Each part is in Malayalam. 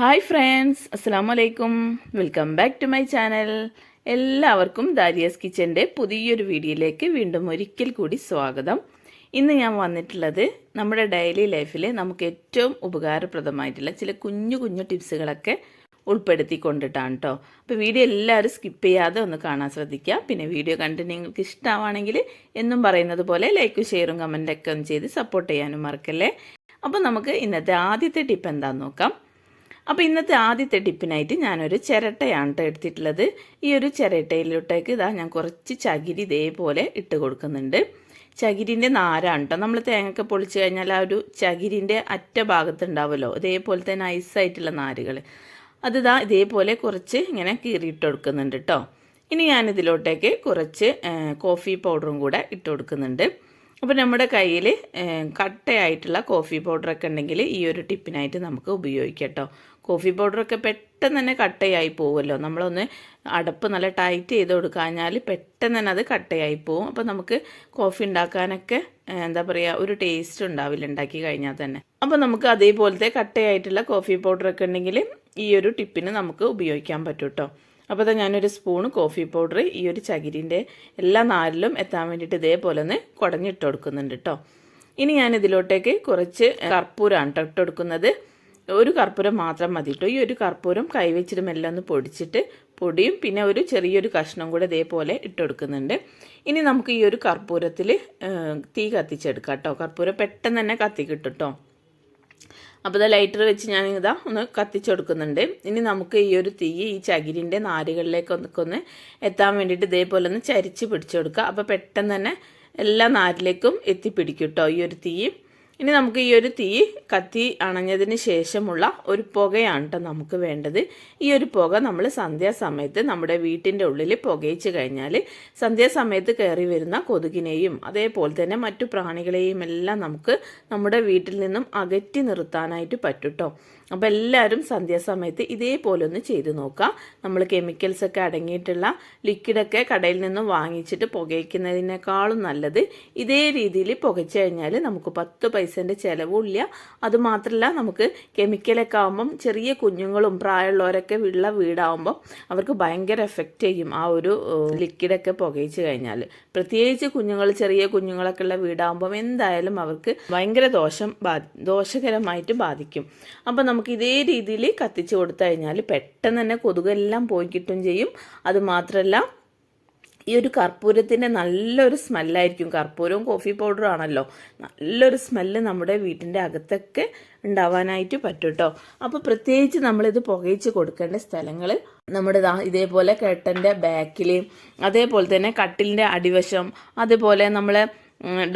ഹായ് ഫ്രണ്ട്സ് അസ്സാം വലൈക്കും welcome back to my channel എല്ലാവർക്കും ദാരിയാസ് കിച്ചന്റെ പുതിയൊരു വീഡിയോയിലേക്ക് വീണ്ടും ഒരിക്കൽ കൂടി സ്വാഗതം. ഇന്ന് ഞാൻ വന്നിട്ടുള്ളത് നമ്മുടെ ഡെയിലി ലൈഫിൽ നമുക്ക് ഏറ്റവും ഉപകാരപ്രദമായിട്ടുള്ള ചില കുഞ്ഞു കുഞ്ഞു ടിപ്സുകളൊക്കെ ഉൾപ്പെടുത്തി ഉൾപ്പെടുത്തിക്കൊണ്ടിട്ടാണ് കേട്ടോ അപ്പോൾ വീഡിയോ എല്ലാവരും സ്കിപ്പ് ചെയ്യാതെ ഒന്ന് കാണാൻ ശ്രദ്ധിക്കുക പിന്നെ വീഡിയോ കണ്ട് നിങ്ങൾക്ക് ഇഷ്ടമാണെങ്കിൽ എന്നും പറയുന്നത് പോലെ ലൈക്കും ഷെയറും കമന്റൊക്കെ ഒന്ന് ചെയ്ത് സപ്പോർട്ട് ചെയ്യാനും മറക്കല്ലേ? അപ്പോൾ നമുക്ക് ഇന്നത്തെ ആദ്യത്തെ ടിപ്പ് എന്താണെന്ന് നോക്കാം. അപ്പോൾ ഇന്നത്തെ ആദ്യത്തെ ടിപ്പിനായിട്ട് ഞാനൊരു ചിരട്ടയാണ് കേട്ടോ എടുത്തിട്ടുള്ളത്. ഈ ഒരു ചിരട്ടയിലോട്ടേക്ക് ഇതാ ഞാൻ കുറച്ച് ചകിരി ഇതേപോലെ ഇട്ട് കൊടുക്കുന്നുണ്ട്. ചകിരിന്റെ നാരാണ് കേട്ടോ നമ്മൾ തേങ്ങയൊക്കെ പൊളിച്ച് കഴിഞ്ഞാൽ ആ ഒരു ചകിരിന്റെ അറ്റ ഭാഗത്തുണ്ടാവുമല്ലോ ഇതേപോലെ തന്നെ ഐസായിട്ടുള്ള നാരുകൾ അത് ഇതാ ഇതേപോലെ കുറച്ച് ഇങ്ങനെ കീറിയിട്ട് കൊടുക്കുന്നുണ്ട് കേട്ടോ ഇനി ഞാനിതിലോട്ടേക്ക് കുറച്ച് കോഫി പൗഡറും കൂടെ ഇട്ട് കൊടുക്കുന്നുണ്ട്. അപ്പോൾ നമ്മുടെ കയ്യിൽ കട്ടയായിട്ടുള്ള കോഫി പൗഡറൊക്കെ ഉണ്ടെങ്കിൽ ഈ ഒരു ടിപ്പിനായിട്ട് നമുക്ക് ഉപയോഗിക്കാം കേട്ടോ കോഫി പൗഡറൊക്കെ പെട്ടെന്ന് തന്നെ കട്ടയായി പോകുമല്ലോ നമ്മളൊന്ന് അടപ്പ് നല്ല ടൈറ്റ് ചെയ്ത് കൊടുക്കാഞ്ഞാൽ പെട്ടെന്ന് തന്നെ അത് കട്ടയായി പോകും അപ്പോൾ നമുക്ക് കോഫി ഉണ്ടാക്കാനൊക്കെ എന്താ പറയുക ഒരു ടേസ്റ്റ് ഉണ്ടാവില്ല ഉണ്ടാക്കി കഴിഞ്ഞാൽ തന്നെ. അപ്പോൾ നമുക്ക് അതേപോലത്തെ കട്ടയായിട്ടുള്ള കോഫി പൗഡറൊക്കെ ഉണ്ടെങ്കിൽ ഈ ഒരു ടിപ്പിന് നമുക്ക് ഉപയോഗിക്കാൻ പറ്റും കേട്ടോ അപ്പോൾ അതാ ഞാനൊരു സ്പൂണ് കോഫി പൗഡർ ഈ ഒരു ചകിരിന്റെ എല്ലാ നാലിലും എത്താൻ വേണ്ടിയിട്ട് ഇതേപോലെ ഒന്ന് കുടഞ്ഞിട്ട് കൊടുക്കുന്നുണ്ട് കേട്ടോ ഇനി ഞാൻ ഇതിലോട്ടേക്ക് കുറച്ച് കർപ്പൂരമാണ് കേട്ടോ ഇട്ട് കൊടുക്കുന്നത് ഒരു കർപ്പൂരം മാത്രം മതി കേട്ടോ ഈ ഒരു കർപ്പൂരം കൈവച്ചിട്ട് മെല്ലെ ഒന്ന് പൊടിച്ചിട്ട് പൊടിയും പിന്നെ ഒരു ചെറിയൊരു കഷ്ണം കൂടെ ഇതേപോലെ ഇട്ട് കൊടുക്കുന്നുണ്ട് ഇനി നമുക്ക് ഈ ഒരു കർപ്പൂരത്തിൽ തീ കത്തിച്ചെടുക്കാം കേട്ടോ കർപ്പൂരം പെട്ടെന്ന് തന്നെ കത്തി കിട്ടും കേട്ടോ അപ്പോൾ ഇത് ലൈറ്റർ വെച്ച് ഞാൻ ഇതാ ഒന്ന് കത്തിച്ചെടുക്കുന്നുണ്ട്. ഇനി നമുക്ക് ഈ ഒരു തീ ഈ ചകിരിന്റെ നാരുകളിലേക്ക് ഒന്ന് എത്താൻ വേണ്ടിയിട്ട് ഇതേപോലെ ഒന്ന് ചരിച്ച് പിടിച്ചെടുക്കുക. അപ്പോൾ പെട്ടെന്ന് തന്നെ എല്ലാ നാരിലേക്കും എത്തിപ്പിടിക്കും കേട്ടോ ഈ ഒരു തീ ഇനി നമുക്ക് ഈ ഒരു തീ കത്തി അണഞ്ഞതിന് ശേഷമുള്ള ഒരു പുകയാണ് കേട്ടോ നമുക്ക് വേണ്ടത്. ഈ ഒരു പുക നമ്മൾ സന്ധ്യാസമയത്ത് നമ്മുടെ വീട്ടിന്റെ ഉള്ളിൽ പുകയിച്ച് കഴിഞ്ഞാൽ സന്ധ്യാസമയത്ത് കയറി വരുന്ന കൊതുകിനെയും അതേപോലെ തന്നെ മറ്റു പ്രാണികളെയും എല്ലാം നമുക്ക് നമ്മുടെ വീട്ടിൽ നിന്നും അകറ്റി നിർത്താനായിട്ട് പറ്റും കേട്ടോ അപ്പോൾ എല്ലാവരും സന്ധ്യാസമയത്ത് ഇതേപോലെ ഒന്ന് ചെയ്ത് നോക്കാം നമ്മൾ കെമിക്കൽസ് ഒക്കെ അടങ്ങിയിട്ടുള്ള ലിക്വിഡൊക്കെ കടയിൽ നിന്നും വാങ്ങിച്ചിട്ട് പുകയ്ക്കുന്നതിനേക്കാളും നല്ലത് ഇതേ രീതിയിൽ പുകച്ചു കഴിഞ്ഞാൽ നമുക്ക് പത്ത് പൈസന്റെ ചിലവുമില്ല. അതുമാത്രമല്ല നമുക്ക് കെമിക്കലൊക്കെ ആകുമ്പം ചെറിയ കുഞ്ഞുങ്ങളും പ്രായമുള്ളവരൊക്കെ ഉള്ള വീടാകുമ്പം അവർക്ക് ഭയങ്കര എഫക്റ്റ് ചെയ്യും ആ ഒരു ലിക്വിഡൊക്കെ പുകയിച്ചു കഴിഞ്ഞാൽ പ്രത്യേകിച്ച് കുഞ്ഞുങ്ങൾ ചെറിയ കുഞ്ഞുങ്ങളൊക്കെ ഉള്ള വീടാകുമ്പം എന്തായാലും അവർക്ക് ഭയങ്കര ദോഷം ബാ ദോഷകരമായിട്ട് ബാധിക്കും. അപ്പം നമുക്ക് ഇതേ രീതിയിൽ കത്തിച്ച് കൊടുത്തു കഴിഞ്ഞാൽ പെട്ടെന്ന് തന്നെ കൊതുകെല്ലാം പോയി കിട്ടും ചെയ്യും. അതുമാത്രമല്ല ഈ ഒരു കർപ്പൂരത്തിന്റെ നല്ലൊരു സ്മെല്ലായിരിക്കും. കർപ്പൂരവും കോഫി പൗഡറും ആണല്ലോ. നല്ലൊരു സ്മെല്ല് നമ്മുടെ വീട്ടിന്റെ അകത്തൊക്കെ ഉണ്ടാവാനായിട്ട് പറ്റും കേട്ടോ അപ്പോൾ പ്രത്യേകിച്ച് നമ്മളിത് പുകയിച്ച് കൊടുക്കേണ്ട സ്ഥലങ്ങൾ നമ്മുടെ ഇതേപോലെ കെട്ടന്റെ ബാക്കിൽ അതേപോലെ തന്നെ കട്ടിലിന്റെ അടിവശം അതുപോലെ നമ്മൾ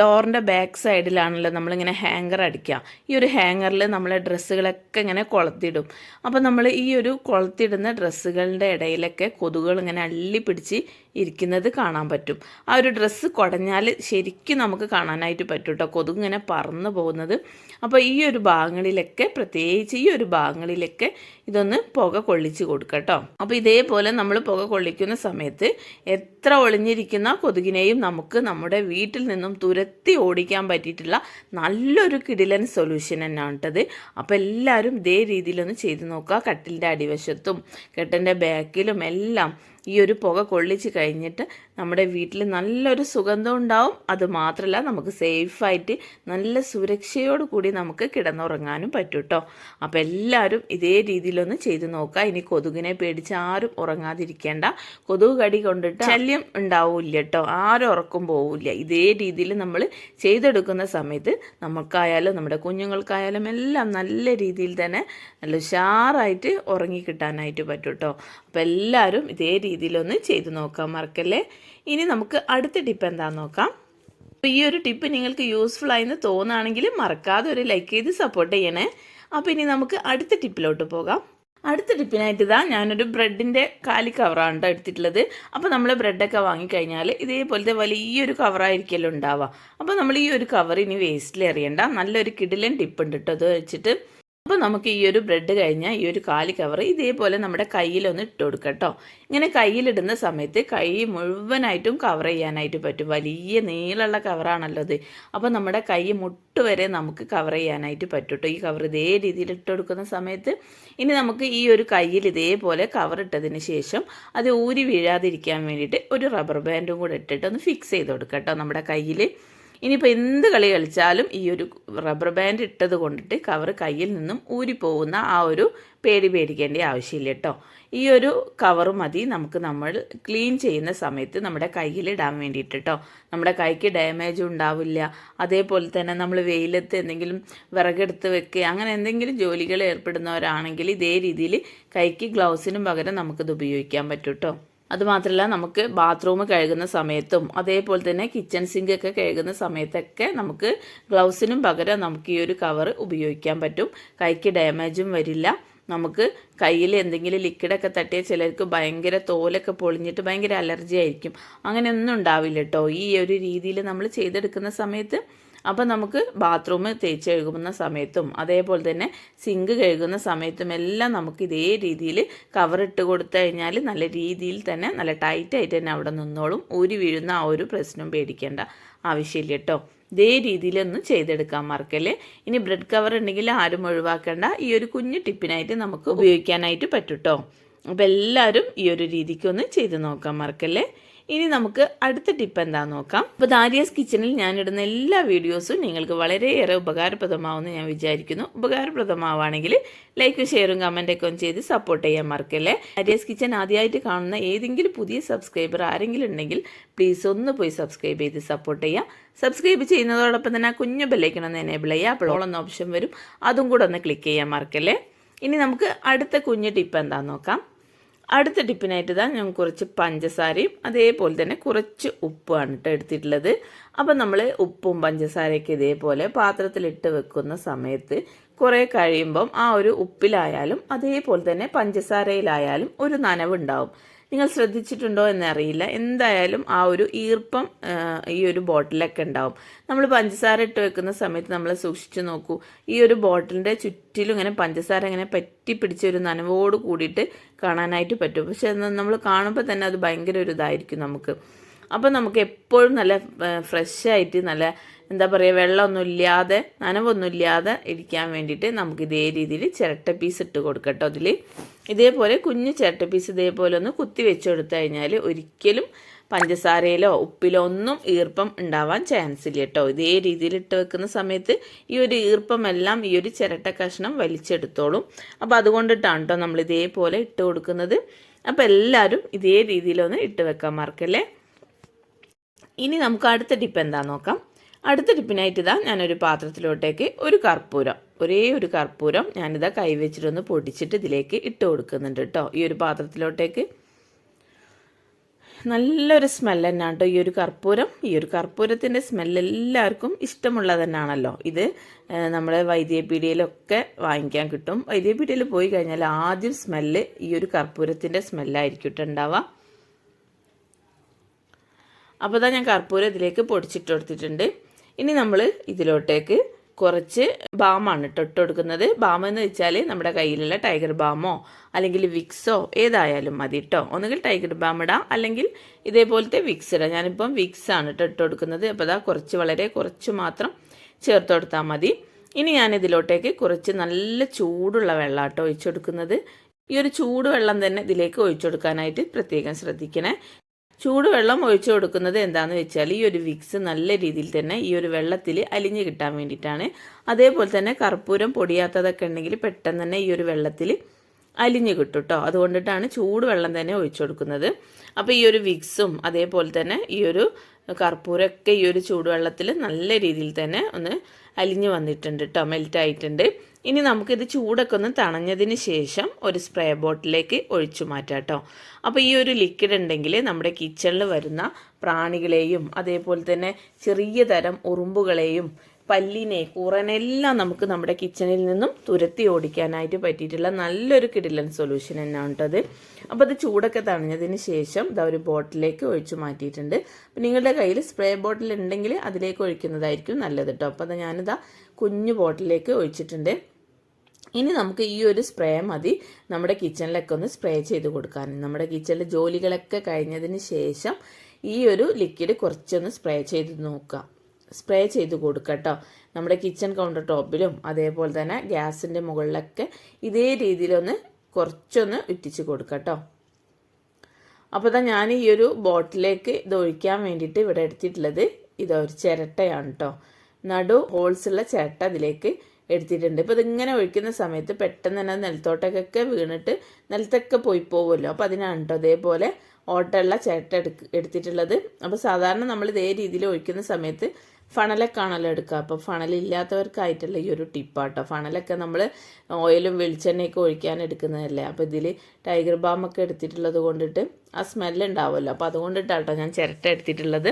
ഡോറിന്റെ ബാക്ക് സൈഡിലാണല്ലോ നമ്മളിങ്ങനെ ഹാങ്കർ അടിക്കുക. ഈ ഒരു ഹാങ്ങറിൽ നമ്മളെ ഡ്രസ്സുകളൊക്കെ ഇങ്ങനെ കൊളത്തിടും. അപ്പോൾ നമ്മൾ ഈ ഒരു കൊളത്തിടുന്ന ഡ്രസ്സുകളുടെ ഇടയിലൊക്കെ കൊതുകുകൾ ഇങ്ങനെ അള്ളി പിടിച്ച് ഇരിക്കുന്നത് കാണാൻ പറ്റും. ആ ഒരു ഡ്രസ്സ് കുടഞ്ഞാൽ ശരിക്കും നമുക്ക് കാണാനായിട്ട് പറ്റും കേട്ടോ കൊതുക് ഇങ്ങനെ പറന്നു പോകുന്നത്. അപ്പോൾ ഈ ഒരു ഭാഗങ്ങളിലൊക്കെ പ്രത്യേകിച്ച് ഈ ഒരു ഭാഗങ്ങളിലൊക്കെ ഇതൊന്ന് പുക കൊള്ളിച്ച് കൊടുക്കുക കേട്ടോ അപ്പോൾ ഇതേപോലെ നമ്മൾ പുക കൊള്ളിക്കുന്ന സമയത്ത് എത്ര ഒളിഞ്ഞിരിക്കുന്ന കൊതുകിനെയും നമുക്ക് നമ്മുടെ വീട്ടിൽ നിന്നും തുരത്തി ഓടിക്കാൻ പറ്റിയിട്ടില്ല നല്ലൊരു കിടിലൻ സൊല്യൂഷൻ തന്നെയാണ് കേട്ടത്. അപ്പോൾ എല്ലാവരും ഇതേ രീതിയിലൊന്ന് ചെയ്ത് നോക്കുക. കട്ടിലിന്റെ അടിവശത്തും കെട്ടിന്റെ ബാക്കിലും എല്ലാം ഈ ഒരു പുക കൊള്ളിച്ച് കഴിഞ്ഞിട്ട് നമ്മുടെ വീട്ടിൽ നല്ലൊരു സുഗന്ധം ഉണ്ടാവും. അത് മാത്രമല്ല നമുക്ക് സേഫായിട്ട് നല്ല സുരക്ഷയോട് കൂടി നമുക്ക് കിടന്നുറങ്ങാനും പറ്റും കേട്ടോ അപ്പോൾ എല്ലാവരും ഇതേ രീതിയിലൊന്ന് ചെയ്ത് നോക്കുക ഇനി കൊതുകിനെ പേടിച്ച് ആരും ഉറങ്ങാതിരിക്കേണ്ട. കൊതുക് കടി കൊണ്ടിട്ട് ശല്യം ഉണ്ടാവില്ല കേട്ടോ ആരും ഉറക്കം പോവില്ല. ഇതേ രീതിയിൽ നമ്മൾ ചെയ്തെടുക്കുന്ന സമയത്ത് നമുക്കായാലും നമ്മുടെ കുഞ്ഞുങ്ങൾക്കായാലും എല്ലാം നല്ല രീതിയിൽ തന്നെ നല്ല ഉഷാറായിട്ട് ഉറങ്ങിക്കിട്ടാനായിട്ട് പറ്റും കേട്ടോ അപ്പോൾ എല്ലാവരും ഇതേ രീതിയിലൊന്ന് ചെയ്ത് നോക്കാം. മറക്കല്ലേ? ഇനി നമുക്ക് അടുത്ത ടിപ്പ് എന്താണെന്ന് നോക്കാം. അപ്പോൾ ഈ ഒരു ടിപ്പ് നിങ്ങൾക്ക് യൂസ്ഫുൾ ആയെന്ന് തോന്നുകയാണെങ്കിൽ മറക്കാതെ ഒരു ലൈക്ക് ചെയ്ത് സപ്പോർട്ട് ചെയ്യണേ. അപ്പോൾ ഇനി നമുക്ക് അടുത്ത ടിപ്പിലോട്ട് പോകാം. അടുത്ത ടിപ്പിനായിട്ട് ഇതാ ഞാനൊരു ബ്രെഡിന്റെ കാലി കവറാണ് കേട്ടോ എടുത്തിട്ടുള്ളത്. അപ്പോൾ നമ്മൾ ബ്രെഡൊക്കെ വാങ്ങിക്കഴിഞ്ഞാൽ ഇതേപോലത്തെ വലിയൊരു കവറായിരിക്കുമല്ലോ ഉണ്ടാവുക. അപ്പോൾ നമ്മൾ ഈ ഒരു കവർ ഇനി വേസ്റ്റിൽ എറിയണ്ട. നല്ലൊരു കിടിലൻ ടിപ്പ് ഉണ്ട് കേട്ടോ അത് വെച്ചിട്ട് അപ്പോൾ നമുക്ക് ഈ ഒരു ബ്രെഡ് കഴിഞ്ഞാൽ ഈ ഒരു കാലി കവർ ഇതേപോലെ നമ്മുടെ കയ്യിലൊന്ന് ഇട്ട് കൊടുക്കുക ഇങ്ങനെ കയ്യിലിടുന്ന സമയത്ത് കൈ മുഴുവനായിട്ടും കവർ ചെയ്യാനായിട്ട് പറ്റും. വലിയ നീളമുള്ള കവറാണല്ലോ ഇത്. അപ്പോൾ നമ്മുടെ കൈ മുട്ട് വരെ നമുക്ക് കവർ ചെയ്യാനായിട്ട് പറ്റും ഈ കവർ ഇതേ രീതിയിൽ ഇട്ട് കൊടുക്കുന്ന സമയത്ത് ഇനി നമുക്ക് ഈ ഒരു കയ്യിൽ ഇതേപോലെ കവർ ഇട്ടതിന് ശേഷം അത് ഊരി വീഴാതിരിക്കാൻ വേണ്ടിയിട്ട് ഒരു റബ്ബർ ബാൻഡും കൂടെ ഇട്ടിട്ട് ഒന്ന് ഫിക്സ് ചെയ്ത് കൊടുക്കട്ടോ കേട്ടോ നമ്മുടെ കയ്യിൽ ഇനിയിപ്പോൾ എന്ത് കളി കളിച്ചാലും ഈ ഒരു റബ്ബർ ബാൻഡ് ഇട്ടത് കൊണ്ടിട്ട് കവർ കയ്യിൽ നിന്നും ഊരിപ്പോകുന്ന ആ ഒരു പേടി പേടിക്കേണ്ട ആവശ്യമില്ല കേട്ടോ. ഈ ഒരു കവർ മതി നമുക്ക് നമ്മൾ ക്ലീൻ ചെയ്യുന്ന സമയത്ത് നമ്മുടെ കയ്യിൽ ഇടാൻ വേണ്ടിയിട്ട് കേട്ടോ. നമ്മുടെ കൈക്ക് ഡാമേജ് ഉണ്ടാവില്ല. അതേപോലെ തന്നെ നമ്മൾ വെയിലത്ത് എന്തെങ്കിലും വിറകെടുത്ത് വെക്കുക അങ്ങനെ എന്തെങ്കിലും ജോലികൾ ഏർപ്പെടുന്നവരാണെങ്കിൽ ഇതേ രീതിയിൽ കൈക്ക് ഗ്ലൗസിനും പകരം നമുക്കിത് ഉപയോഗിക്കാൻ പറ്റും കേട്ടോ. അതുമാത്രമല്ല നമുക്ക് ബാത്റൂം കഴുകുന്ന സമയത്തും അതേപോലെ തന്നെ കിച്ചൺ സിങ്ക് ഒക്കെ കഴുകുന്ന സമയത്തൊക്കെ നമുക്ക് ഗ്ലൗസിനും പകരം നമുക്ക് ഈ ഒരു കവർ ഉപയോഗിക്കാൻ പറ്റും. കൈക്ക് ഡാമേജും വരില്ല. നമുക്ക് കയ്യിൽ എന്തെങ്കിലും ലിക്വിഡൊക്കെ തട്ടിയ ചിലർക്ക് ഭയങ്കര തോലൊക്കെ പൊളിഞ്ഞിട്ട് ഭയങ്കര അലർജി ആയിരിക്കും. അങ്ങനെയൊന്നും ഉണ്ടാവില്ല കേട്ടോ ഈ ഒരു രീതിയിൽ നമ്മൾ ചെയ്തെടുക്കുന്ന സമയത്ത് അപ്പോൾ നമുക്ക് ബാത്റൂം തേച്ച് കഴുകുന്ന സമയത്തും അതേപോലെ തന്നെ സിങ്ക് കഴുകുന്ന സമയത്തും എല്ലാം നമുക്ക് ഇതേ രീതിയിൽ കവറിട്ട് കൊടുത്തു കഴിഞ്ഞാൽ നല്ല രീതിയിൽ തന്നെ നല്ല ടൈറ്റായിട്ട് തന്നെ അവിടെ നിന്നോളും. ഊരി വീഴുന്ന ആ ഒരു പ്രശ്നം പേടിക്കേണ്ട ആവശ്യമില്ല കേട്ടോ. ഇതേ രീതിയിലൊന്നും ചെയ്തെടുക്കാൻ മറക്കല്ലേ? ഇനി ബ്രെഡ് കവർ ഉണ്ടെങ്കിൽ ആരും ഒഴിവാക്കേണ്ട. ഈ ഒരു കുഞ്ഞു ടിപ്പിനായിട്ട് നമുക്ക് ഉപയോഗിക്കാനായിട്ട് പറ്റും കേട്ടോ. അപ്പോൾ എല്ലാവരും ഈ ഒരു രീതിക്കൊന്ന് ചെയ്ത് നോക്കാൻ മറക്കല്ലേ? ഇനി നമുക്ക് അടുത്ത ടിപ്പ് എന്താണെന്ന് നോക്കാം. അപ്പോൾ ദാരിയസ് കിച്ചണിൽ ഇടുന്ന എല്ലാ വീഡിയോസും നിങ്ങൾക്ക് വളരെയേറെ ഉപകാരപ്രദമാവുമെന്ന് ഞാൻ വിചാരിക്കുന്നു. ഉപകാരപ്രദമാവുകയാണെങ്കിൽ ലൈക്കും ഷെയറും കമന്റൊക്കെ ഒന്ന് ചെയ്ത് സപ്പോർട്ട് ചെയ്യാൻ മറക്കല്ലേ? ദാരിയസ് കിച്ചൺ ആദ്യമായിട്ട് കാണുന്ന ഏതെങ്കിലും പുതിയ സബ്സ്ക്രൈബർ ആരെങ്കിലും ഉണ്ടെങ്കിൽ പ്ലീസ് ഒന്ന് പോയി സബ്സ്ക്രൈബ് ചെയ്ത് സപ്പോർട്ട് ചെയ്യുക. സബ്സ്ക്രൈബ് ചെയ്യുന്നതോടൊപ്പം തന്നെ ആ കുഞ്ഞു ബെല്ലൈക്കണം എനേബിൾ ചെയ്യുക. അപ്പോഴോളൊന്ന് ഓപ്ഷൻ വരും. അതും കൂടെ ഒന്ന് ക്ലിക്ക് ചെയ്യാൻ മറക്കല്ലേ? ഇനി നമുക്ക് അടുത്ത കുഞ്ഞു ടിപ്പ് എന്താണെന്ന് നോക്കാം. അടുത്ത ടിപ്പിനായിട്ട് ഇതാ ഞാൻ കുറച്ച് പഞ്ചസാരയും അതേപോലെ തന്നെ കുറച്ച് ഉപ്പുമാണ് കേട്ടോ എടുത്തിട്ടുള്ളത്. അപ്പം നമ്മൾ ഉപ്പും പഞ്ചസാരയൊക്കെ ഇതേപോലെ പാത്രത്തിലിട്ട് വെക്കുന്ന സമയത്ത് കുറേ കഴിയുമ്പം ആ ഒരു ഉപ്പിലായാലും അതേപോലെ തന്നെ പഞ്ചസാരയിലായാലും ഒരു നനവുണ്ടാവും. നിങ്ങൾ ശ്രദ്ധിച്ചിട്ടുണ്ടോ എന്നറിയില്ല. എന്തായാലും ആ ഒരു ഈർപ്പം ഈ ഒരു ബോട്ടിലൊക്കെ ഉണ്ടാവും. നമ്മൾ പഞ്ചസാര ഇട്ട് വെക്കുന്ന സമയത്ത് നമ്മൾ സൂക്ഷിച്ചു നോക്കൂ. ഈ ഒരു ബോട്ടിലിന്റെ ചുറ്റിലും ഇങ്ങനെ പഞ്ചസാര ഇങ്ങനെ പറ്റി പിടിച്ച ഒരു നനവോട് കൂടിയിട്ട് കാണാനായിട്ട് പറ്റും. പക്ഷെ നമ്മൾ കാണുമ്പോൾ തന്നെ അത് ഭയങ്കര ഒരു ഇതായിരിക്കും നമുക്ക്. അപ്പോൾ നമുക്ക് എപ്പോഴും നല്ല ഫ്രഷ് ആയിട്ട് നല്ല എന്താ പറയുക വെള്ളമൊന്നും ഇല്ലാതെ നനവൊന്നും ഇല്ലാതെ ഇരിക്കാൻ വേണ്ടിയിട്ട് നമുക്ക് ഇതേ രീതിയിൽ ചിരട്ട പീസ് ഇട്ട് കൊടുക്കട്ടോ അതിൽ ഇതേപോലെ കുഞ്ഞു ചിരട്ട പീസ് ഇതേപോലെ ഒന്ന് കുത്തി വെച്ച് കൊടുത്തു കഴിഞ്ഞാൽ ഒരിക്കലും പഞ്ചസാരയിലോ ഉപ്പിലോ ഒന്നും ഈർപ്പം ഉണ്ടാവാൻ ചാൻസ് ഇല്ല കേട്ടോ. ഇതേ രീതിയിൽ ഇട്ട് വെക്കുന്ന സമയത്ത് ഈ ഒരു ഈർപ്പമെല്ലാം ഈ ഒരു ചിരട്ട കഷ്ണം വലിച്ചെടുത്തോളും. അപ്പോൾ അതുകൊണ്ടിട്ടാണ് കേട്ടോ നമ്മൾ ഇതേപോലെ ഇട്ട് കൊടുക്കുന്നത്. അപ്പോൾ എല്ലാവരും ഇതേ രീതിയിലൊന്ന് ഇട്ട് വെക്കാൻ മറക്കല്ലേ? ഇനി നമുക്ക് അടുത്ത ടിപ്പ് എന്താ നോക്കാം. അടുത്ത ടിപ്പിനായിട്ട് ഇതാ ഞാനൊരു പാത്രത്തിലോട്ടേക്ക് ഒരു കർപ്പൂരം ഒരേ ഒരു കർപ്പൂരം ഞാനിതാ കൈവച്ചിട്ടൊന്ന് പൊടിച്ചിട്ട് ഇതിലേക്ക് ഇട്ട് കൊടുക്കുന്നുണ്ട് കേട്ടോ ഈ ഒരു പാത്രത്തിലോട്ടേക്ക് നല്ലൊരു സ്മെല്ല് തന്നെയാണ് കേട്ടോ ഈ ഒരു കർപ്പൂരം. ഈ ഒരു കർപ്പൂരത്തിന്റെ സ്മെല്ല് എല്ലാവർക്കും ഇഷ്ടമുള്ളത് തന്നെയാണല്ലോ ഇത് നമ്മളെ വൈദ്യപീഡിയയിലൊക്കെ വാങ്ങിക്കാൻ കിട്ടും. വൈദ്യപീഡിയയിൽ പോയി കഴിഞ്ഞാൽ ആദ്യം സ്മെല്ല് ഈ ഒരു കർപ്പൂരത്തിന്റെ സ്മെല്ലായിരിക്കും ഉണ്ടാവുക അപ്പോൾ ഞാൻ കർപ്പൂരം ഇതിലേക്ക് പൊടിച്ചിട്ട് കൊടുത്തിട്ടുണ്ട്. ഇനി നമ്മൾ ഇതിലോട്ടേക്ക് കുറച്ച് ബാമാണ് ഇട്ട് കൊടുക്കുന്നത് ബാം എന്ന് വെച്ചാൽ നമ്മുടെ കയ്യിലുള്ള ടൈഗർ ബാമോ അല്ലെങ്കിൽ വിക്സോ ഏതായാലും മതി കേട്ടോ ഒന്നുകിൽ ടൈഗർ ബാം ഇടാം അല്ലെങ്കിൽ ഇതേപോലത്തെ വിക്സ് ഇടാം. ഞാനിപ്പം വിക്സ് ആണ് ഇട്ട് കൊടുക്കുന്നത് അപ്പോൾ അതാ കുറച്ച് വളരെ കുറച്ച് മാത്രം ചേർത്ത് കൊടുത്താൽ മതി. ഇനി ഞാൻ ഇതിലോട്ടേക്ക് കുറച്ച് നല്ല ചൂടുള്ള വെള്ളം കേട്ടോ ഒഴിച്ചു കൊടുക്കുന്നത് ഈ ഒരു ചൂടുവെള്ളം തന്നെ ഇതിലേക്ക് ഒഴിച്ചു കൊടുക്കാനായിട്ട് പ്രത്യേകം ശ്രദ്ധിക്കണേ. ചൂടുവെള്ളം ഒഴിച്ചു കൊടുക്കുന്നത് എന്താണെന്ന് വെച്ചാൽ ഈ ഒരു വിക്സ് നല്ല രീതിയിൽ തന്നെ ഈ ഒരു വെള്ളത്തിൽ അലിഞ്ഞു കിട്ടാൻ വേണ്ടിയിട്ടാണ്. അതേപോലെ തന്നെ കർപ്പൂരം പൊടിയാത്തതൊക്കെ ഉണ്ടെങ്കിൽ പെട്ടെന്ന് തന്നെ ഈ ഒരു വെള്ളത്തിൽ അലിഞ്ഞ് കിട്ടും കേട്ടോ അതുകൊണ്ടിട്ടാണ് ചൂടുവെള്ളം തന്നെ ഒഴിച്ചു കൊടുക്കുന്നത്. അപ്പോൾ ഈ ഒരു വിക്സും അതേപോലെ തന്നെ ഈ ഒരു കർപ്പൂരമൊക്കെ ഈ ഒരു ചൂടുവെള്ളത്തിൽ നല്ല രീതിയിൽ തന്നെ ഒന്ന് അലിഞ്ഞു വന്നിട്ടുണ്ട് കേട്ടോ മെൽറ്റ് ആയിട്ടുണ്ട്. ഇനി നമുക്കിത് ചൂടൊക്കെ ഒന്ന് തണഞ്ഞതിന് ശേഷം ഒരു സ്പ്രേ ബോട്ടിലേക്ക് ഒഴിച്ചു മാറ്റാം കേട്ടോ അപ്പോൾ ഈ ഒരു ലിക്വിഡ് ഉണ്ടെങ്കിൽ നമ്മുടെ കിച്ചണിൽ വരുന്ന പ്രാണികളെയും അതേപോലെ തന്നെ ചെറിയ തരം ഉറുമ്പുകളെയും പല്ലിനെ കൂറനെല്ലാം നമുക്ക് നമ്മുടെ കിച്ചണിൽ നിന്നും തുരത്തി ഓടിക്കാനായിട്ട് പറ്റിയിട്ടുള്ള നല്ലൊരു കിടിലൻ സൊല്യൂഷൻ തന്നെയാണ് കേട്ടത് അപ്പോൾ അത് ചൂടൊക്കെ തണിഞ്ഞതിന് ശേഷം ഇതാ ഒരു ബോട്ടിലേക്ക് ഒഴിച്ച് മാറ്റിയിട്ടുണ്ട്. അപ്പം നിങ്ങളുടെ കയ്യിൽ സ്പ്രേ ബോട്ടിൽ ഉണ്ടെങ്കിൽ അതിലേക്ക് ഒഴിക്കുന്നതായിരിക്കും നല്ലത് കേട്ടോ അപ്പോൾ അത് ഞാനിതാ കുഞ്ഞു ബോട്ടിലേക്ക് ഒഴിച്ചിട്ടുണ്ട്. ഇനി നമുക്ക് ഈ ഒരു സ്പ്രേ മതി. നമ്മുടെ കിച്ചണിലൊക്കെ ഒന്ന് സ്പ്രേ ചെയ്ത് കൊടുക്കാൻ. നമ്മുടെ കിച്ചണിലെ ജോലികളൊക്കെ കഴിഞ്ഞതിന് ശേഷം ഈ ഒരു ലിക്വിഡ് കുറച്ചൊന്ന് സ്പ്രേ ചെയ്ത് നോക്കാം സ്പ്രേ ചെയ്ത് കൊടുക്കട്ടോ നമ്മുടെ കിച്ചൺ കൗണ്ടർ ടോപ്പിലും അതേപോലെ തന്നെ ഗ്യാസിന്റെ മുകളിലൊക്കെ ഇതേ രീതിയിലൊന്ന് കുറച്ചൊന്ന് ഇറ്റിച്ച് കേട്ടോ അപ്പോൾ തന്നെ ഞാൻ ഈ ഒരു ബോട്ടിലേക്ക് ഇത് ഒഴിക്കാൻ വേണ്ടിയിട്ട് ഇവിടെ എടുത്തിട്ടുള്ളത് ഇതൊരു ചിരട്ടയാണ് കേട്ടോ നടു ഹോൾസ് ഉള്ള ചിരട്ട അതിലേക്ക് എടുത്തിട്ടുണ്ട്. ഇപ്പോൾ ഇതിങ്ങനെ ഒഴിക്കുന്ന സമയത്ത് പെട്ടെന്ന് തന്നെ നിലത്തോട്ടൊക്കെ വീണിട്ട് നിലത്തൊക്കെ പോയി പോകുമല്ലോ അപ്പോൾ അതിനാണ് കേട്ടോ അതേപോലെ ഓട്ടമുള്ള ചിരട്ട എടുക്ക് എടുത്തിട്ടുള്ളത്. അപ്പോൾ സാധാരണ നമ്മൾ ഇതേ രീതിയിൽ ഒഴിക്കുന്ന സമയത്ത് ഫണലൊക്കെ ആണല്ലോ എടുക്കുക. അപ്പോൾ ഫണലില്ലാത്തവർക്കായിട്ടുള്ള ഈ ഒരു ടിപ്പാട്ടോ ഫണലൊക്കെ നമ്മൾ ഓയിലും വെളിച്ചെണ്ണയൊക്കെ ഒഴിക്കാൻ എടുക്കുന്നതല്ലേ. അപ്പോൾ ഇതിൽ ടൈഗർ ബാമൊക്കെ എടുത്തിട്ടുള്ളത് കൊണ്ടിട്ട് ആ സ്മെല്ല് ഉണ്ടാവുമല്ലോ. അപ്പോൾ അതുകൊണ്ടിട്ടാട്ടോ ഞാൻ ചിരട്ട എടുത്തിട്ടുള്ളത്.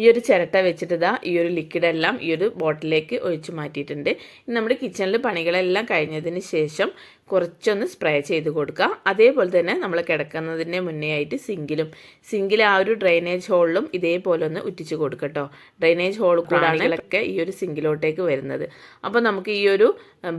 ഈ ഒരു ചിരട്ട വെച്ചിട്ട് ഇതാ ഈ ഒരു ലിക്വിഡ് എല്ലാം ഈ ഒരു ബോട്ടിലേക്ക് ഒഴിച്ചു മാറ്റിയിട്ടുണ്ട്. നമ്മുടെ കിച്ചണിൽ പണികളെല്ലാം കഴിഞ്ഞതിന് ശേഷം കുറച്ചൊന്ന് സ്പ്രേ ചെയ്ത് കൊടുക്കുക അതേപോലെ തന്നെ നമ്മൾ കിടക്കുന്നതിന്റെ മുന്നേ ആയിട്ട് സിങ്കിലും സിങ്കിൽ ആ ഒരു ഡ്രെയിനേജ് ഹോളിലും ഇതേപോലെ ഒന്ന് ഉറ്റിച്ച് കൊടുക്കട്ടോ. ഡ്രെയിനേജ് ഹോൾ കൂടാണെങ്കിലൊക്കെ ഈ ഒരു സിങ്കിലോട്ടേക്ക് വരുന്നത്. അപ്പോൾ നമുക്ക് ഈ ഒരു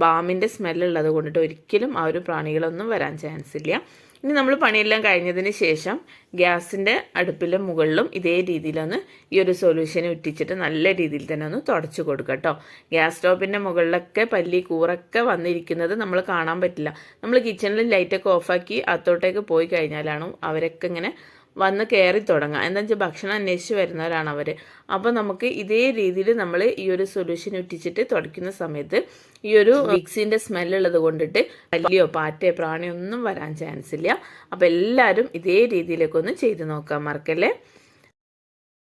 ബാമിന്റെ സ്മെല്ലുള്ളത് കൊണ്ടിട്ട് ഒരിക്കലും ആ ഒരു പ്രാണികളൊന്നും വരാൻ ചാൻസ് ഇല്ല. ഇനി നമ്മൾ പണിയെല്ലാം കഴിഞ്ഞതിന് ശേഷം ഗ്യാസിന്റെ അടുപ്പിലും മുകളിലും ഇതേ രീതിയിലൊന്ന് ഈ ഒരു സൊല്യൂഷൻ ഉറ്റിച്ചിട്ട് നല്ല രീതിയിൽ തന്നെ ഒന്ന് തുടച്ച് കൊടുക്കുക കേട്ടോ ഗ്യാസ് സ്റ്റോപ്പിന്റെ മുകളിലൊക്കെ പല്ലി കൂറൊക്കെ വന്നിരിക്കുന്നത് നമ്മൾ കാണാൻ പറ്റില്ല. നമ്മൾ കിച്ചണിൽ ലൈറ്റൊക്കെ ഓഫാക്കി അത്തോട്ടേക്ക് പോയി കഴിഞ്ഞാലാണ് അവരൊക്കെ ഇങ്ങനെ വന്ന് കയറി തുടങ്ങുക എന്താ വെച്ചാൽ ഭക്ഷണം അന്വേഷിച്ച് വരുന്നവരാണ് അവർ അപ്പോൾ നമുക്ക് ഇതേ രീതിയിൽ നമ്മൾ ഈ ഒരു സൊല്യൂഷൻ ഉറ്റിച്ചിട്ട് തുടയ്ക്കുന്ന സമയത്ത് ഈ ഒരു വിക്സിന്റെ സ്മെല്ലുള്ളത് കൊണ്ടിട്ട് പല്ലിയോ പാറ്റയോ പ്രാണിയോ ഒന്നും വരാൻ ചാൻസ് ഇല്ല. അപ്പോൾ എല്ലാവരും ഇതേ രീതിയിലേക്കൊന്ന് ചെയ്ത് നോക്കാം മറക്കല്ലേ?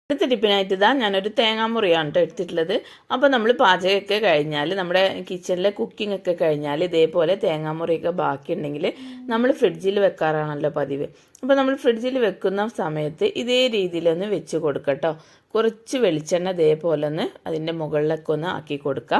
അടുത്ത ടിപ്പിനായിട്ട് ഇതാ ഞാനൊരു തേങ്ങാമുറിയാണ് കേട്ടോ എടുത്തിട്ടുള്ളത്. അപ്പോൾ നമ്മൾ പാചകമൊക്കെ കഴിഞ്ഞാൽ നമ്മുടെ കിച്ചണിലെ കുക്കിംഗ് ഒക്കെ കഴിഞ്ഞാൽ ഇതേപോലെ തേങ്ങാമുറിയൊക്കെ ബാക്കിയുണ്ടെങ്കിൽ നമ്മൾ ഫ്രിഡ്ജിൽ വെക്കാറാണല്ലോ പതിവ്. അപ്പോൾ നമ്മൾ ഫ്രിഡ്ജിൽ വെക്കുന്ന സമയത്ത് ഇതേ രീതിയിലൊന്ന് വെച്ച് കൊടുക്കട്ടോ കുറച്ച് വെളിച്ചെണ്ണ ഇതേപോലെ ഒന്ന് അതിന്റെ മുകളിലൊക്കെ ഒന്ന് ആക്കി കൊടുക്കുക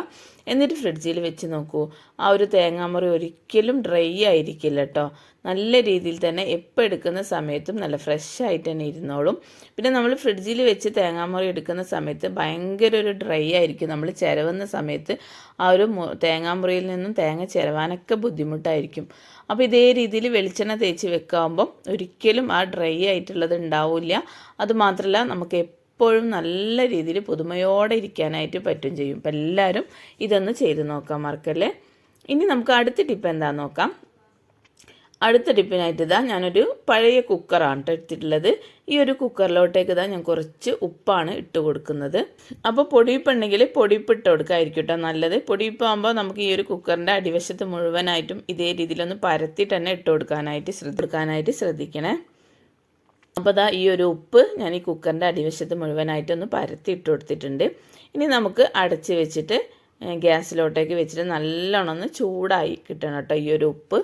എന്നിട്ട് ഫ്രിഡ്ജിൽ വെച്ച് നോക്കൂ. ആ ഒരു തേങ്ങാമുറി ഒരിക്കലും ഡ്രൈ ആയിരിക്കില്ല കേട്ടോ നല്ല രീതിയിൽ തന്നെ എപ്പോൾ എടുക്കുന്ന സമയത്തും നല്ല ഫ്രഷ് ആയിട്ട് തന്നെ ഇരുന്നോളും. പിന്നെ നമ്മൾ ഫ്രിഡ്ജിൽ വെച്ച് തേങ്ങാമുറി എടുക്കുന്ന സമയത്ത് ഭയങ്കര ഒരു ഡ്രൈ ആയിരിക്കും. നമ്മൾ ചിരവുന്ന സമയത്ത് ആ ഒരു തേങ്ങാമുറിയിൽ നിന്നും തേങ്ങ ചിരവാനൊക്കെ ബുദ്ധിമുട്ടായിരിക്കും. അപ്പോൾ ഇതേ രീതിയിൽ വെളിച്ചെണ്ണ തേച്ച് വെക്കാകുമ്പം ഒരിക്കലും ആ ഡ്രൈ ആയിട്ടുള്ളത് ഉണ്ടാവില്ല. അതുമാത്രമല്ല നമുക്ക് എപ്പോഴും നല്ല രീതിയിൽ പുതുമയോടെ ഇരിക്കാനായിട്ട് പറ്റും ചെയ്യും. അപ്പം എല്ലാവരും ഇതൊന്ന് ചെയ്ത് നോക്കാം മറക്കല്ലേ ഇനി നമുക്ക് അടുത്ത ടിപ്പ് എന്താണെന്ന് നോക്കാം. അടുത്ത ടിപ്പിനായിട്ട് ഇതാ ഞാനൊരു പഴയ കുക്കറാണ് കേട്ടോ എടുത്തിട്ടുള്ളത്. ഈ ഒരു കുക്കറിലോട്ടേക്ക് ഇതാ ഞാൻ കുറച്ച് ഉപ്പാണ് ഇട്ട് കൊടുക്കുന്നത്. അപ്പോൾ പൊടിയിപ്പുണ്ടെങ്കിൽ പൊടിയിപ്പ് ഇട്ട് കൊടുക്കാതിരിക്കും കേട്ടോ നല്ലത്. പൊടിയിപ്പാകുമ്പോൾ നമുക്ക് ഈ ഒരു കുക്കറിന്റെ അടിവശത്ത് മുഴുവനായിട്ടും ഇതേ രീതിയിലൊന്ന് പരത്തിയിട്ട് തന്നെ ഇട്ട് കൊടുക്കാനായിട്ട് ശ്രദ്ധിക്കാനായിട്ട് ശ്രദ്ധിക്കണേ. അപ്പോൾ അതാ ഈ ഒരു ഉപ്പ് ഞാൻ ഈ കുക്കറിന്റെ അടിവശത്ത് മുഴുവനായിട്ടൊന്ന് പരത്തി ഇട്ട് കൊടുത്തിട്ടുണ്ട്. ഇനി നമുക്ക് അടച്ച് വെച്ചിട്ട് ഗ്യാസിലോട്ടേക്ക് വെച്ചിട്ട് നല്ലോണം ഒന്ന് ചൂടായി കിട്ടണം കേട്ടോ ഈ ഒരു ഉപ്പ്.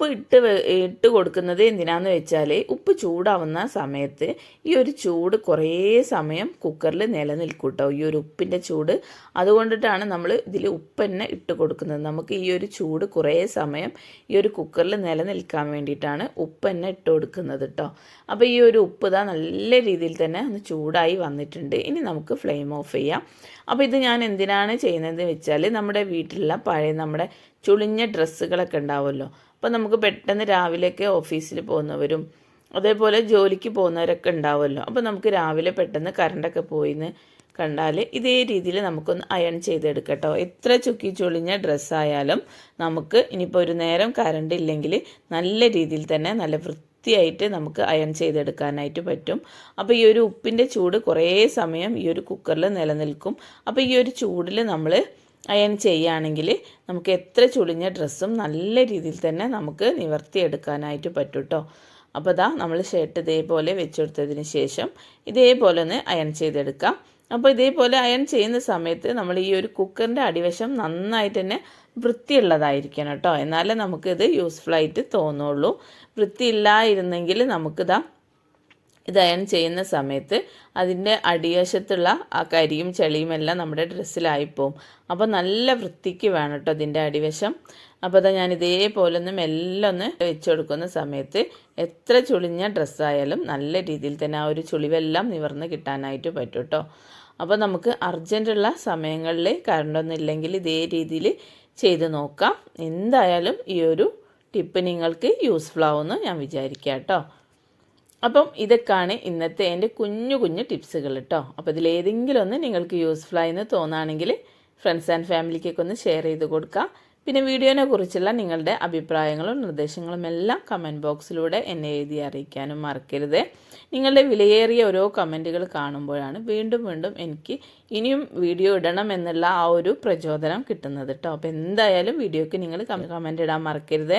ഉപ്പ് ഇട്ട് ഇട്ട് കൊടുക്കുന്നത് എന്തിനാന്ന് വെച്ചാൽ ഉപ്പ് ചൂടാവുന്ന സമയത്ത് ഈ ഒരു ചൂട് കുറേ സമയം കുക്കറിൽ നിലനിൽക്കും കേട്ടോ ഈ ഒരു ഉപ്പിന്റെ ചൂട്. അതുകൊണ്ടിട്ടാണ് നമ്മൾ ഇതിൽ ഉപ്പ് തന്നെ ഇട്ട് കൊടുക്കുന്നത്. നമുക്ക് ഈ ഒരു ചൂട് കുറേ സമയം ഈ ഒരു കുക്കറിൽ നിലനിൽക്കാൻ വേണ്ടിയിട്ടാണ് ഉപ്പ് തന്നെ ഇട്ട് കൊടുക്കുന്നത് കേട്ടോ അപ്പോൾ ഈ ഒരു ഉപ്പ് ഇതാ നല്ല രീതിയിൽ തന്നെ ഒന്ന് ചൂടായി വന്നിട്ടുണ്ട്. ഇനി നമുക്ക് ഫ്ലെയിം ഓഫ് ചെയ്യാം. അപ്പോൾ ഇത് ഞാൻ എന്തിനാണ് ചെയ്യുന്നതെന്ന് വെച്ചാൽ നമ്മുടെ വീട്ടിലുള്ള പഴയ നമ്മുടെ ചുളിഞ്ഞ ഡ്രസ്സുകളൊക്കെ ഉണ്ടാവുമല്ലോ. അപ്പോൾ നമുക്ക് പെട്ടെന്ന് രാവിലെയൊക്കെ ഓഫീസിൽ പോകുന്നവരും അതേപോലെ ജോലിക്ക് പോകുന്നവരൊക്കെ ഉണ്ടാവുമല്ലോ. അപ്പോൾ നമുക്ക് രാവിലെ പെട്ടെന്ന് കറണ്ടൊക്കെ പോയിന്ന് കണ്ടാൽ ഇതേ രീതിയിൽ നമുക്കൊന്ന് അയൺ ചെയ്തെടുക്കട്ടോ. എത്ര ചുക്കി ചുളിഞ്ഞ ഡ്രസ്സായാലും നമുക്ക് ഇനിയിപ്പോൾ ഒരു നേരം കറണ്ട് ഇല്ലെങ്കിൽ നല്ല രീതിയിൽ തന്നെ നല്ല വൃത്തിയായിട്ട് നമുക്ക് അയൺ ചെയ്തെടുക്കാനായിട്ട് പറ്റും. അപ്പോൾ ഈ ഒരു ഉപ്പിന്റെ ചൂട് കുറേ സമയം ഈ ഒരു കുക്കറിൽ നിലനിൽക്കും. അപ്പോൾ ഈ ഒരു ചൂടിൽ നമ്മൾ അയൺ ചെയ്യുകയാണെങ്കിൽ നമുക്ക് എത്ര ചുളിഞ്ഞ ഡ്രസ്സും നല്ല രീതിയിൽ തന്നെ നമുക്ക് നിവർത്തിയെടുക്കാനായിട്ട് പറ്റും കേട്ടോ അപ്പോൾ ഇതാ നമ്മൾ ഷർട്ട് ഇതേപോലെ വെച്ചെടുത്തതിന് ശേഷം ഇതേപോലെ ഒന്ന് അയൺ ചെയ്തെടുക്കാം. അപ്പോൾ ഇതേപോലെ അയൺ ചെയ്യുന്ന സമയത്ത് നമ്മൾ ഈ ഒരു കുക്കറിന്റെ അടിവശം നന്നായിട്ട് തന്നെ വൃത്തിയുള്ളതായിരിക്കണം കേട്ടോ എന്നാലേ നമുക്കിത് യൂസ്ഫുൾ ആയിട്ട് തോന്നുള്ളൂ. വൃത്തിയില്ലായിരുന്നെങ്കിൽ നമുക്കിതാ ഇത് അയൺ ചെയ്യുന്ന സമയത്ത് അതിന്റെ അടിവശത്തുള്ള ആ കരിയും ചെളിയും എല്ലാം നമ്മുടെ ഡ്രസ്സിലായിപ്പോവും. അപ്പോൾ നല്ല വൃത്തിക്ക് വേണം കേട്ടോ അതിന്റെ അടിവശം. അപ്പോൾ അതാ ഞാൻ ഇതേപോലെ ഒന്ന് മെല്ലെ ഒന്ന് വെച്ച് കൊടുക്കുന്ന സമയത്ത് എത്ര ചുളിഞ്ഞ ഡ്രസ്സായാലും നല്ല രീതിയിൽ തന്നെ ആ ഒരു ചുളിവെല്ലാം നിവർന്ന് കിട്ടാനായിട്ട് പറ്റും കേട്ടോ. അപ്പോൾ നമുക്ക് അർജന്റുള്ള സമയങ്ങളിൽ കറണ്ടൊന്നും ഇല്ലെങ്കിൽ ഇതേ രീതിയിൽ ചെയ്ത് നോക്കാം. എന്തായാലും ഈ ഒരു ടിപ്പ് നിങ്ങൾക്ക് യൂസ്ഫുൾ ആവുമെന്ന് ഞാൻ വിചാരിക്കാം കേട്ടോ. അപ്പം ഇതൊക്കെയാണ് ഇന്നത്തെ എന്റെ കുഞ്ഞു കുഞ്ഞു ടിപ്സുകൾ കേട്ടോ. അപ്പോൾ ഇതിലേതെങ്കിലും ഒന്ന് നിങ്ങൾക്ക് യൂസ്ഫുൾ ആയെന്ന് തോന്നുകയാണെങ്കിൽ ഫ്രണ്ട്സ് ആൻഡ് ഫാമിലിക്കൊക്കെ ഒന്ന് ഷെയർ ചെയ്ത് കൊടുക്കുക. പിന്നെ വീഡിയോനെ കുറിച്ചുള്ള നിങ്ങളുടെ അഭിപ്രായങ്ങളും നിർദ്ദേശങ്ങളും എല്ലാം കമന്റ് ബോക്സിലൂടെ എന്നെ എഴുതി അറിയിക്കാനും മറക്കരുത്. നിങ്ങളുടെ വിലയേറിയ ഓരോ കമന്റുകൾ കാണുമ്പോഴാണ് വീണ്ടും വീണ്ടും എനിക്ക് ഇനിയും വീഡിയോ ഇടണം എന്നുള്ള ആ ഒരു പ്രചോദനം കിട്ടുന്നത് കേട്ടോ. അപ്പോൾ എന്തായാലും വീഡിയോക്ക് നിങ്ങൾ കമന്റ് ഇടാൻ മറക്കരുത്.